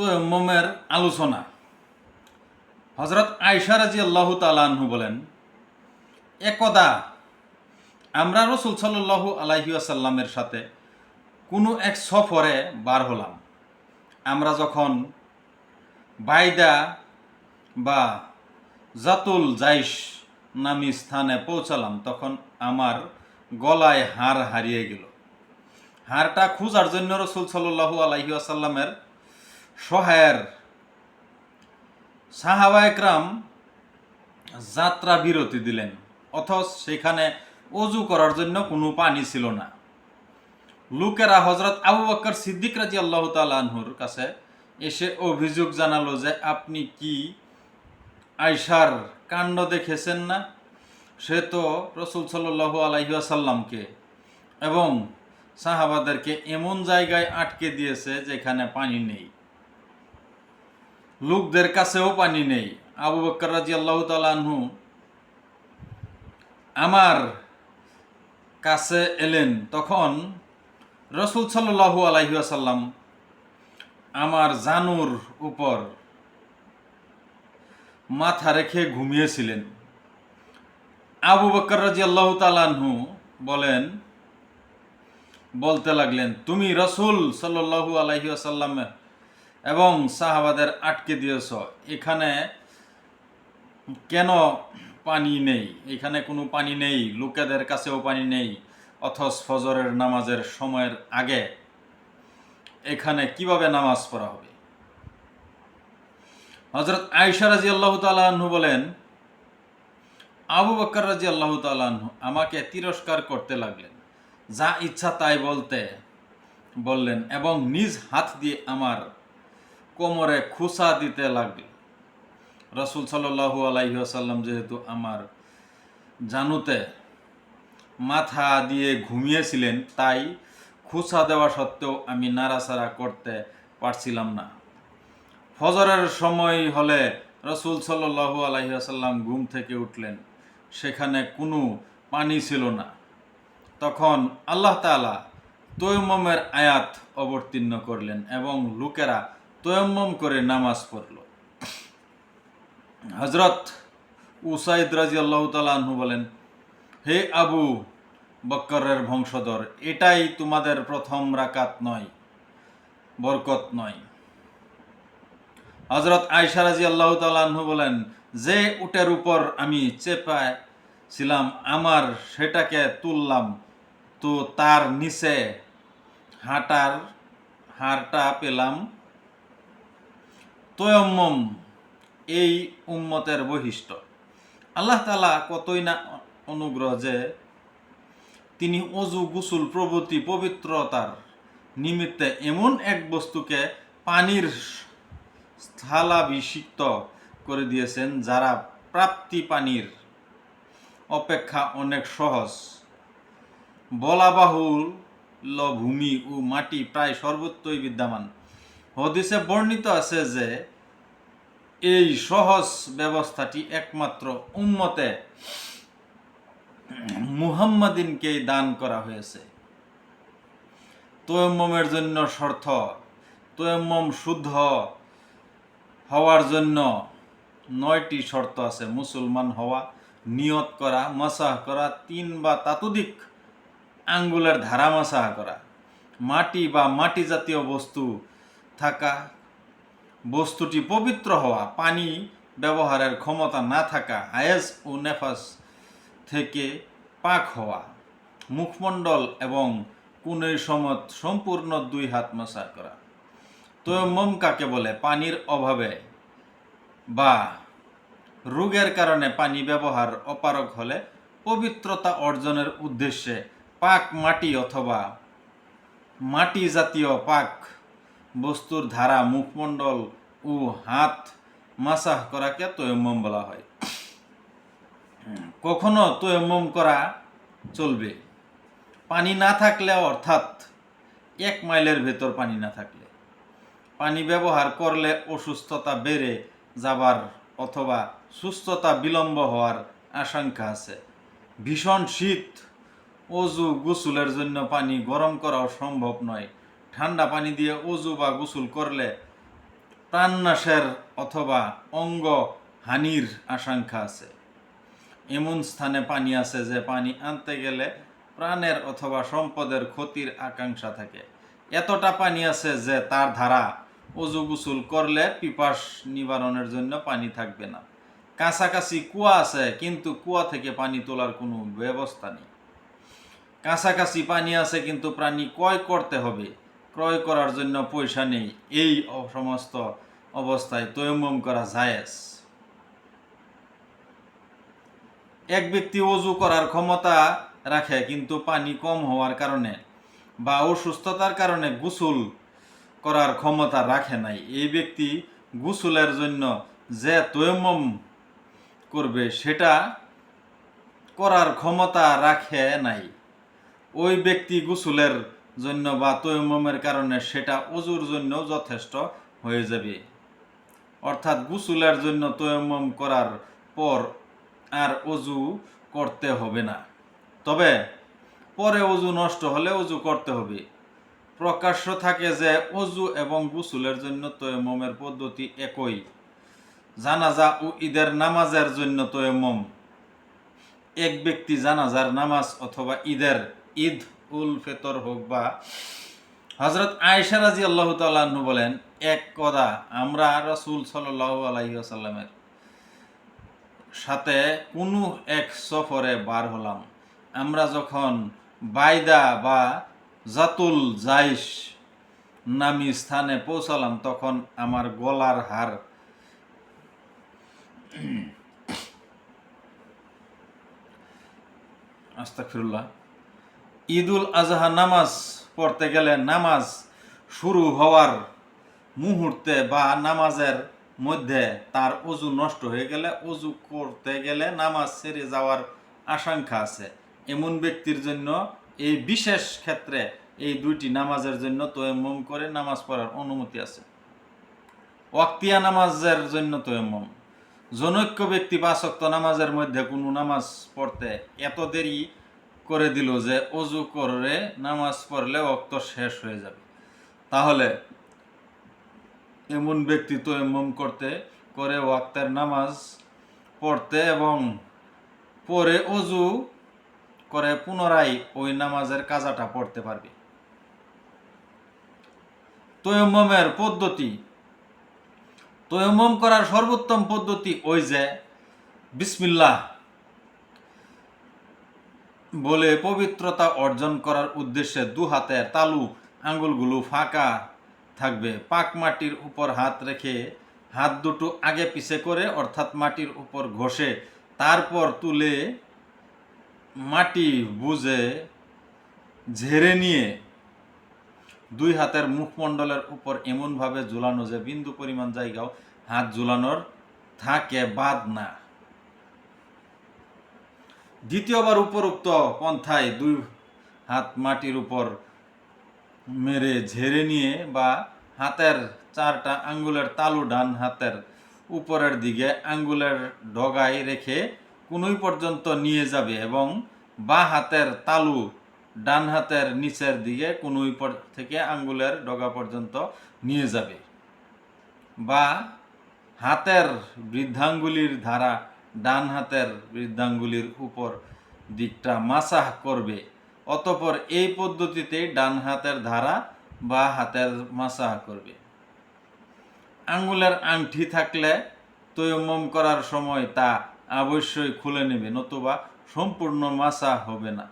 তয়ম্মমের আলোচনা। হজরত আয়সা রাজি আল্লাহ তালাহু বলেন, একদা আমরা রসুল আলাইহি আসাল্লামের সাথে কোনো এক সফরে বার হলাম। আমরা যখন বাইদা বা জাতুল জাইশ নামি স্থানে পৌঁছালাম, তখন আমার গলায় হাড় হারিয়ে গেল। হাড়টা খোঁজার জন্য রসুল সাল্লাহু আলাইহি আসাল্লামের সহায়ের সাহাবা একরাম যাত্রা বিরতি দিলেন, অথচ সেখানে অজু করার জন্য কোনো পানি ছিল না। লোকেরা হজরত আবু বকর সিদ্দিক রাজি আল্লাহ তালহুর কাছে এসে অভিযোগ জানালো যে, আপনি কি আয়সার কাণ্ড দেখেছেন না? সে তো রসুল সাল্লু আলহিহাসাল্লামকে এবং সাহাবাদেরকে এমন জায়গায় আটকে দিয়েছে যেখানে পানি নেই। লোকদের কাছেও পানি নেই। আবু বক্কর রাজি আল্লাহ তালাহু আমার কাছে এলেন তখন রসুল সাল্লু আলহিহাসাল্লাম আমার জানুর উপর মাথা রেখে ঘুমিয়েছিলেন। আবু বকর রাজি আল্লাহ তালাহু বলেন, বলতে লাগলেন, তুমি রসুল সাল্লু আলহি আসাল্লাম এবং সাহাবাদের আটকে দিয়েছ। এখানে কেন পানি নেই? এখানে কোনো পানি নেই। লোকেদের কাছেও পানি নেই, অথচ ফজরের নামাজের সময়ের আগে। এখানে কীভাবে নামাজ পড়া হবে? হজরত আয়সা রাজি আল্লাহ তালু বলেন, আবু বকর রাজি আল্লাহ তালু আমাকে তিরস্কার করতে লাগলেন। যা ইচ্ছা তাই বলতে, বললেন এবং নিজ হাত দিয়ে আমার কোমরে খুসা দিতে লাগলেন রসুল সাল্লু আলাইসাল্লাম যেহেতু আমার জানুতে মাথা দিয়ে ঘুমিয়েছিলেন, তাই খুসা দেওয়া সত্ত্বেও আমি নাড়াচাড়া করতে পারছিলাম না। ফজরের সময় হলে রসুল সাল্লু আলহিহাসাল্লাম ঘুম থেকে উঠলেন, সেখানে কোনো পানি ছিল না। তখন আল্লাহ তালা তৈমমের আয়াত অবতীর্ণ করলেন এবং লোকেরা তৈমম করে নামাজ পড়ল। হজরত উসাইদ রাজি আল্লাহ তালু বলেন, হে আবু বক্করের বংশধর, এটাই তোমাদের প্রথম রাকাত নয়, বরকত নয়। হজরত আয়সা রাজি আল্লাহ তালু বলেন, যে উটের উপর আমি চেপায় ছিলাম আমার সেটাকে তুললাম, তো তার নিচে হাঁটার হাড়টা পেলাম তয়ম্মম এই উম্মতের বৈশিষ্ট্য। আল্লাহ তালা কতই না অনুগ্রহ যে তিনি অজু, গুসুল, প্রভৃতি, পবিত্রতার নিমিত্তে এমন এক বস্তুকে পানির স্থলাভিষিক্ত করে দিয়েছেন, যারা প্রাপ্তি পানির অপেক্ষা অনেক সহজ। বলাবাহুল ভূমি ও মাটি প্রায় সর্বত্রই বিদ্যমান। হদিসে বর্ণিত আছে যে এই সহজ ব্যবস্থাটি একমাত্র উম্মতে মুহাম্মাদিনকেই দান করা হয়েছে। তয়ম্মমের জন্য শর্ত তয়ম্মম শুদ্ধ হওয়ার জন্য নয়টি শর্ত আছে, মুসলমান হওয়া, নিয়ত করা, মাসাহ করা, তিন বা তাতুদিক আঙ্গুলের ধারা মাসাহ করা। মাটি বা মাটি জাতীয় বস্তু থাকা বস্তুটি পবিত্র হওয়া, পানি ব্যবহারের ক্ষমতা না থাকা আয়েস ও নেফাস থেকে পাক হওয়া, মুখমণ্ডল এবং কুনের সমত সম্পূর্ণ দুই হাত মাসার করা। তয়ম্মম কাকে বলে? পানির অভাবে বা রোগের কারণে পানি ব্যবহার অপারক হলে পবিত্রতা অর্জনের উদ্দেশ্যে পাক মাটি অথবা মাটি জাতীয় পাক বস্তুর ধারা, মুখমণ্ডল ও হাত মাসাহ করাকে তয়ম্মম বলা হয়। কখনো তয়ম্মম করা চলবে। পানি না থাকলে অর্থাৎ এক মাইলের ভেতর পানি না থাকলে। পানি ব্যবহার করলে অসুস্থতা বেড়ে যাবার অথবা সুস্থতা বিলম্ব হওয়ার আশঙ্কা আছে। ভীষণ শীত, অজু গোসুলের জন্য পানি গরম করাও সম্ভব নয়। ঠান্ডা পানি দিয়ে অজু বা গোসল করলে প্রাণনাশের অথবা অঙ্গ হানির আশঙ্কা আছে। এমন স্থানে পানি আছে যে পানি আনতে গেলে প্রাণের অথবা সম্পদের ক্ষতির আকাঙ্ক্ষা থাকে। এতটা পানি আছে যে তার ধারা অজু গোসল করলে পিপাস নিবারণের জন্য পানি থাকবে না। কাছাকাছি কুয়া আছে, কিন্তু কুয়া থেকে পানি তোলার কোনো ব্যবস্থা নেই। কাছাকাছি পানি আছে, কিন্তু প্রাণী ক্রয় করতে হবে। ক্রয় করার জন্য পয়সা নেই, এই সমস্ত অবস্থায় তয়ম্মম করা জায়েজ। এক ব্যক্তি অজু করার ক্ষমতা রাখে, কিন্তু পানি কম হওয়ার কারণে বা অসুস্থতার কারণে গোসল করার ক্ষমতা রাখে নাই। এই ব্যক্তি গোসলের জন্য যে তয়ম্মম করবে, সেটা করার ক্ষমতা রাখে নাই। ওই ব্যক্তি গোসলের জন্য বা তয়ম্মমের কারণে সেটা অজুর জন্য যথেষ্ট হয়ে যাবে। অর্থাৎ গুসুলের জন্য তয়ম্মম করার পর আর অজু করতে হবে না। তবে পরে অজু নষ্ট হলে অজু করতে হবে। প্রকাশ্য থাকে যে অজু এবং গুসুলের জন্য তয়ম্মমের পদ্ধতি একই। জানাজা ও ঈদের নামাজের জন্য তয়ম্মম এক ব্যক্তি জানাজার নামাজ অথবা ঈদের ঈদ উল ফেতর হোক বা হজরত আয়েশা রাজি আল্লাহ তাল্লাহ্ন বলেন, এক কথা, আমরা রসুল সাল্লাহ আলাইসাল্লামের সাথে কোনো এক সফরে বার হলাম। আমরা যখন বাইদা বা জাতুল জাইশ নামি স্থানে পৌঁছালাম, তখন আমার গলার হার আস্তাকফিরুল্লাহ ঈদুল আজহা নামাজ পড়তে গেলে নামাজ শুরু হওয়ার মুহূর্তে বা নামাজের মধ্যে তার অজু নষ্ট হয়ে গেলে, অজু করতে গেলে নামাজ ছেড়ে যাওয়ার আশঙ্কা আছে। এমন ব্যক্তির জন্য এই বিশেষ ক্ষেত্রে এই দুইটি নামাজের জন্য তয়ম্মম করে নামাজ পড়ার অনুমতি আছে। ওয়াক্তিয়া নামাজের জন্য তয়ম্মম। জনৈক্য ব্যক্তি পাঁচক্ত নামাজের মধ্যে কোনো নামাজ পড়তে এত দেরি করে দিল যে অজু করে নামাজ পড়লে অক্ত শেষ হয়ে যাবে। তাহলে এমন ব্যক্তি তো এমন করতে, করে ওয়াক্তের নামাজ পড়তে এবং পরে অজু করে পুনরায় ওই নামাজের কাজাটা পড়তে পারবে। তয়ম্মমের পদ্ধতি। তয়ম্মম করার সর্বোত্তম পদ্ধতি ওই যে বিসমিল্লাহ। বলে পবিত্রতা অর্জন করার উদ্দেশ্যে দু হাতের তালু আঙ্গুলগুলো ফাঁকা থাকবে। পাক মাটির উপর হাত রেখে হাত দুটো আগে পিছে করে, অর্থাৎ মাটির উপর ঘষে, তারপর তুলে মাটি বুঝে ঝেড়ে নিয়ে দুই হাতের মুখমণ্ডলের উপর এমনভাবে ঝুলানো যে বিন্দু পরিমাণ জায়গাও হাত ঝুলানোর থাকে বাদ না। দ্বিতীয়বার উপরোক্ত পন্থায় দুই হাত মাটির উপর মেরে ঝেড়ে নিয়ে বা হাতের চারটা আঙ্গুলের তালু ডান হাতের উপরের দিকে আঙ্গুলের ডগায় রেখে কুনুই পর্যন্ত নিয়ে যাবে এবং বা হাতের তালু ডান হাতের নিচের দিকে কুনুই থেকে আঙ্গুলের ডগা পর্যন্ত নিয়ে যাবে। বা হাতের বৃদ্ধাঙ্গুলির ধারা ডান হাতের বৃদ্ধাঙ্গুলির উপর দিকটা মাসাহ করবে। অতপর এই পদ্ধতিতে ডান হাতের ধারা বা হাতের মাসাহ করবে। আঙ্গুলের আংটি থাকলে তৈমম করার সময় তা অবশ্যই খুলে নেবে, নতুবা সম্পূর্ণ মাসা হবে না।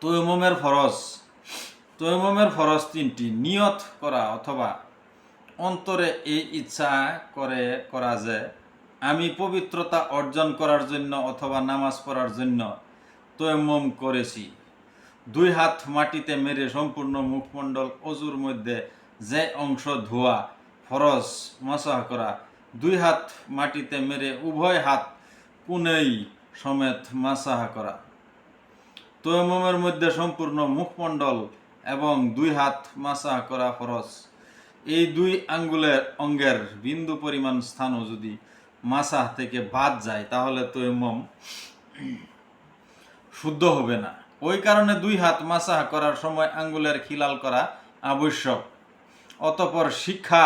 তৈমমের ফরজ। তৈমমের ফরজ তিনটি, নিয়ত করা অথবা অন্তরে এই ইচ্ছা করে করা যে আমি পবিত্রতা অর্জন করার জন্য অথবা নামাজ পড়ার জন্য তৈমম করেছি। দুই হাত মাটিতে মেরে সম্পূর্ণ মুখমণ্ডল অজুর মধ্যে যে অংশ ধোয়া, ফরজ মশাহ করা, দুই হাত মাটিতে মেরে উভয় হাত কুনেই সমেত মাসাহ করা। তৈমমের মধ্যে সম্পূর্ণ মুখমণ্ডল এবং দুই হাত মাসাহ করা ফরজ। এই দুই আঙ্গুলের অঙ্গের বিন্দু পরিমাণ স্থানও যদি মাসাহ থেকে বাদ যায়, তাহলে তৈমম শুদ্ধ হবে না। ওই কারণে দুই হাত মাসাহ করার সময় আঙ্গুলের খিলাল করা আবশ্যক। অতপর শিক্ষা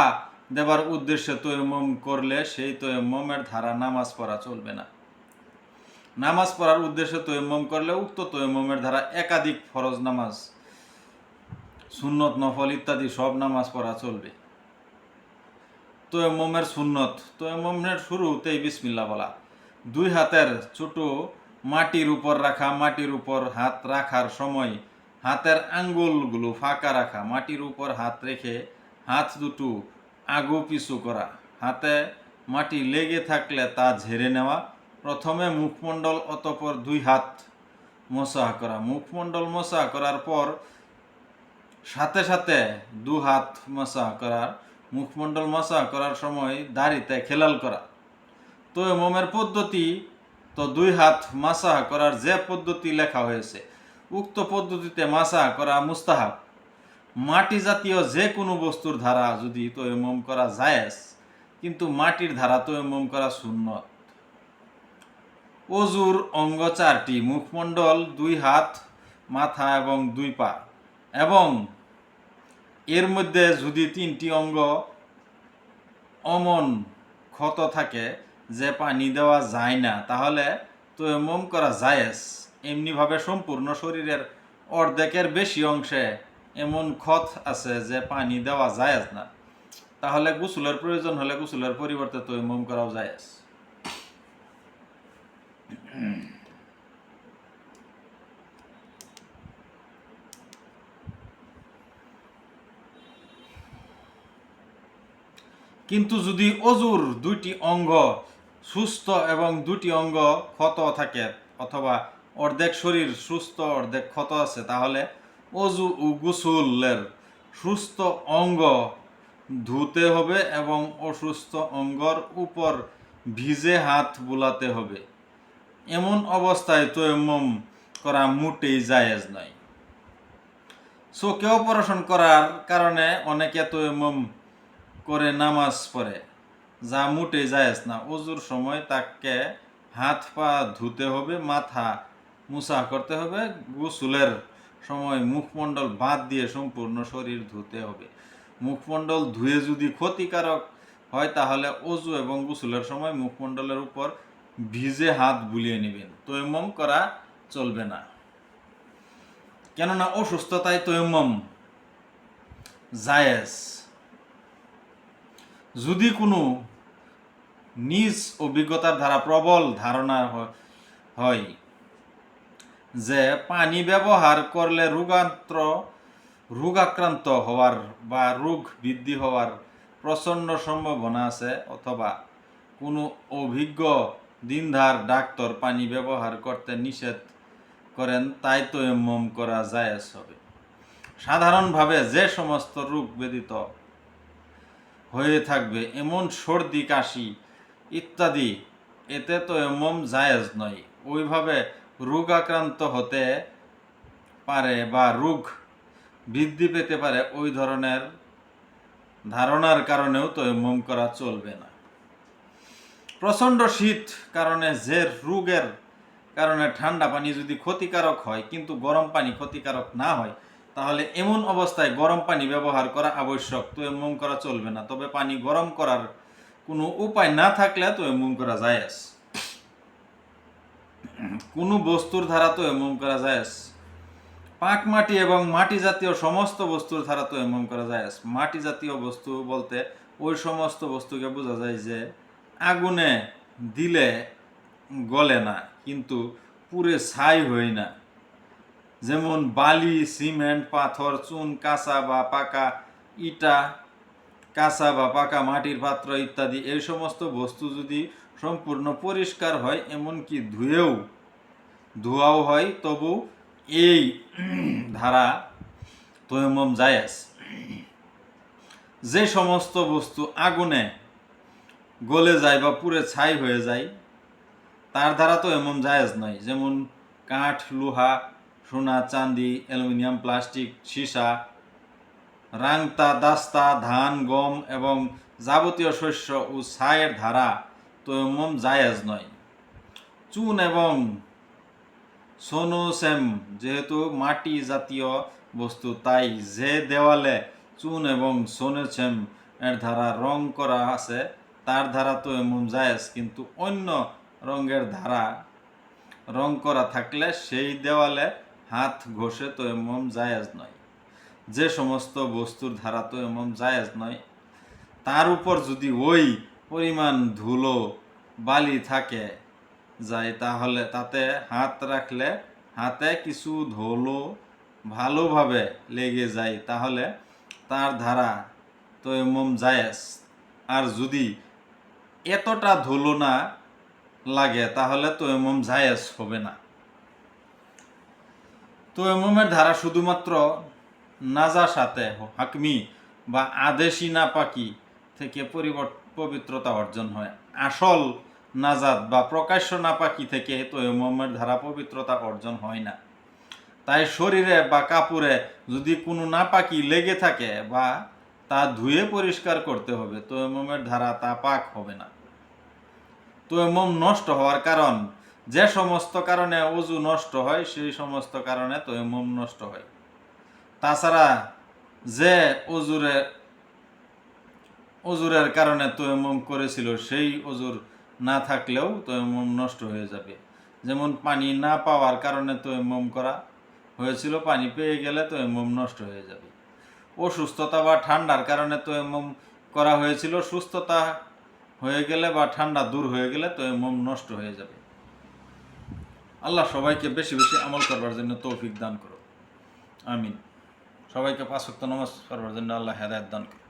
দেবার উদ্দেশ্যে তৈমম করলে সেই তৈমমের ধারা নামাজ পড়া চলবে না। নামাজ পড়ার উদ্দেশ্যে তৈমম করলে উক্ত তৈমমের ধারা একাধিক ফরজ নামাজ, সুন্নত, নফল ইত্যাদি সব নামাজ পড়া চলবে। তৈমমের সুন্নত। তৈমমের শুরুতেই বিসমিল্লা বলা। দুই হাতের ছোট মাটির উপর রাখা, মাটির উপর হাত রাখার সময় হাতের আঙ্গুলগুলো ফাঁকা রাখা, মাটির উপর হাত রেখে হাত দুটো আগু পিছু করা। হাতে মাটি লেগে থাকলে তা ঝেড়ে নেওয়া। প্রথমে মুখমণ্ডল অতপর দুই হাত মশা করা। মুখমণ্ডল মশা করার পর সাথে সাথে দু হাত মশা করার মুখমণ্ডল মশা করার সময় দাড়িতে খেলাল করা। তো মোমের পদ্ধতি, তো দুই হাত মাসা করার যে পদ্ধতি লেখা হয়েছে। উক্ত পদ্ধতিতে মাসা করা মুস্তাহাব। মাটি জাতীয় যে কোনো বস্তুর ধারা যদি তৈমম করা জায়েজ, কিন্তু মাটির ধারা তৈমম করা সুন্নত। অজুর অঙ্গ চারটি, মুখমণ্ডল, দুই হাত, মাথা এবং দুই পা। এবং এর মধ্যে যদি তিনটি অঙ্গ অমন ক্ষত থাকে যে পানি দেওয়া যায় না, তাহলে তৈমম করা জায়েজ। এমনিভাবে সম্পূর্ণ শরীরের অর্ধেকের বেশি অংশে এমন ক্ষত আছে যে পানি দেওয়া জায়েজ না। তাহলে গোসলের প্রয়োজন হলে গোসলের পরিবর্তে তৈমম করাও জায়েজ। কিন্তু যদি অজুর দুইটি অঙ্গ সুস্থ এবং দুটি অঙ্গ ক্ষত থাকে অথবা অর্ধেক শরীর সুস্থ, অর্ধেক ক্ষত আছে, তাহলে অজু ও গুসুলের সুস্থ অঙ্গ ধুতে হবে এবং অসুস্থ অঙ্গর উপর ভিজে হাত বুলাতে হবে। এমন অবস্থায় তৈমম করা মোটেই জায়েজ নয়। চোখে অপারেশন করার কারণে অনেকে তৈমম করে নামাজ পড়ে। যা মোটেই জায়েজ না। অজুর সময় তাকে হাত পা ধুতে হবে, মাথা মুসা করতে হবে, গোসলের সময় মুখমণ্ডল বাদ দিয়ে সম্পূর্ণ শরীর ধুতে হবে। মুখমণ্ডল ধুয়ে যদি ক্ষতিকারক হয়, তাহলে অজু এবং গোসলের সময় মুখমণ্ডলের উপর ভিজে হাত বুলিয়ে নেবেন। তৈমম করা চলবে না। কেননা অসুস্থতায় তৈমম। জায়েজ। যদি কোনো নিজ অভিজ্ঞতার দ্বারা প্রবল ধারণা হয় যে পানি ব্যবহার করলে রোগান্ত্র, রোগাক্রান্ত হওয়ার বা রোগ বৃদ্ধি হওয়ার প্রচণ্ড সম্ভাবনা আছে অথবা কোনো অভিজ্ঞ দিনধার ডাক্তার পানি ব্যবহার করতে নিষেধ করেন, তাই তো এমম করা যায় হবে সাধারণভাবে যে সমস্ত রোগ ব্যতীত হয়ে থাকবে, এমন সর্দি, কাশি ইত্যাদি। এতে তো এমন জায়েজ নয়। ওইভাবে রোগ আক্রান্ত হতে পারে বা রোগ বৃদ্ধি পেতে পারে, ওই ধরনের ধারণার কারণেও তো এমম করা চলবে না। প্রচণ্ড শীত কারণে, যে রোগের কারণে ঠান্ডা পানি যদি ক্ষতিকারক হয়, কিন্তু গরম পানি ক্ষতিকারক না হয় তাহলে এমন অবস্থায় গরম পানি ব্যবহার করা আবশ্যক। তো এমন করা চলবে না। তবে পানি গরম করার কোনো উপায় না থাকলে তো এমন করা জায়েজ কোনো বস্তুর ধারা তো এমন করা জায়েজ পাক মাটি এবং মাটি জাতীয় সমস্ত বস্তুর ধারা তো এমন করা জায়েজ মাটি জাতীয় বস্তু বলতে ওই সমস্ত বস্তুকে বোঝা যায় যে আগুনে দিলে গলে না, কিন্তু পুরে ছাই হয় না। যেমন বালি, সিমেন্ট, পাথর, চুন, কাঁচা বা পাকা ইটা, কাঁচা বা পাকা মাটির পাত্র ইত্যাদি। এই সমস্ত বস্তু যদি সম্পূর্ণ পরিষ্কার হয়, এমনকি ধুয়েও, ধোয়াও হয়, তবু এই ধারা তৈমম জায়েজ। যে সমস্ত বস্তু আগুনে গলে যায় বা পুরে ছাই হয়ে যায়, তার দ্বারা তো এমন জায়েজ নয়। যেমন কাঠ, লোহা সোনা চাঁদি অ্যালুমিনিয়াম, প্লাস্টিক, সীসা, রাংতা, দাস্তা, ধান, গম এবং যাবতীয় শস্য ও ছায়ের ধারা তৈমম জায়েজ নয়। চুন এবং সোনোসেম যেহেতু মাটি জাতীয় বস্তু, তাই যে দেওয়ালে চুন এবং সোনোসেম এর ধারা রং করা আছে, তার ধারা তো এমন জায়েজ, কিন্তু অন্য রঙের ধারা রং করা থাকলে সেই দেওয়ালে হাত ঘষে তো এমন জায়েজ নয়। যে সমস্ত বস্তুর ধারা তো এমন জায়েজ নয়। তার উপর যদি ওই পরিমাণ ধুলো, বালি থাকে, যায় তাহলে তাতে হাত রাখলে হাতে কিছু ধুলো ভালোভাবে লেগে যায়, তাহলে তার ধারা তো এমন জায়েজ। আর যদি এতটা ধুলো না লাগে, তাহলে তো এমন জায়েজ হবে না। তো এমমের ধারা শুধুমাত্র নাজা সাথে হাকমি বা আদেশি নাপাকি থেকে পবিত্রতা অর্জন হয়। আসল নাজাদ বা প্রকাশ্য নাপাকি থেকে তো এমমের ধারা পবিত্রতা অর্জন হয় না। তাই শরীরে বা কাপড়ে যদি কোনো নাপাকি লেগে থাকে বা তা ধুয়ে পরিষ্কার করতে হবে তো এমমের ধারা তা পাক হবে না। তো এমম নষ্ট হওয়ার কারণ যে সমস্ত কারণে অজু নষ্ট হয়, সেই সমস্ত কারণে তো এমম নষ্ট হয়। তাছাড়া যে অজুরে, অজুরের কারণে তো এমম করেছিল, সেই অজুর না থাকলেও তো এমম নষ্ট হয়ে যাবে। যেমন পানি না পাওয়ার কারণে তো এমম করা হয়েছিল, পানি পেয়ে গেলে তো এমম নষ্ট হয়ে যাবে। অসুস্থতা বা ঠান্ডার কারণে তো এমম করা হয়েছিল, সুস্থতা হয়ে গেলে বা ঠান্ডা দূর হয়ে গেলে তো এমম নষ্ট হয়ে যাবে। আল্লাহ সবাইকে বেশি বেশি আমল করবার জন্য তৌফিক দান করো আমিন। সবাইকে পাঁচ সপ্তাহ নমাজ করবার জন্য আল্লাহ হেদায়ত দান করো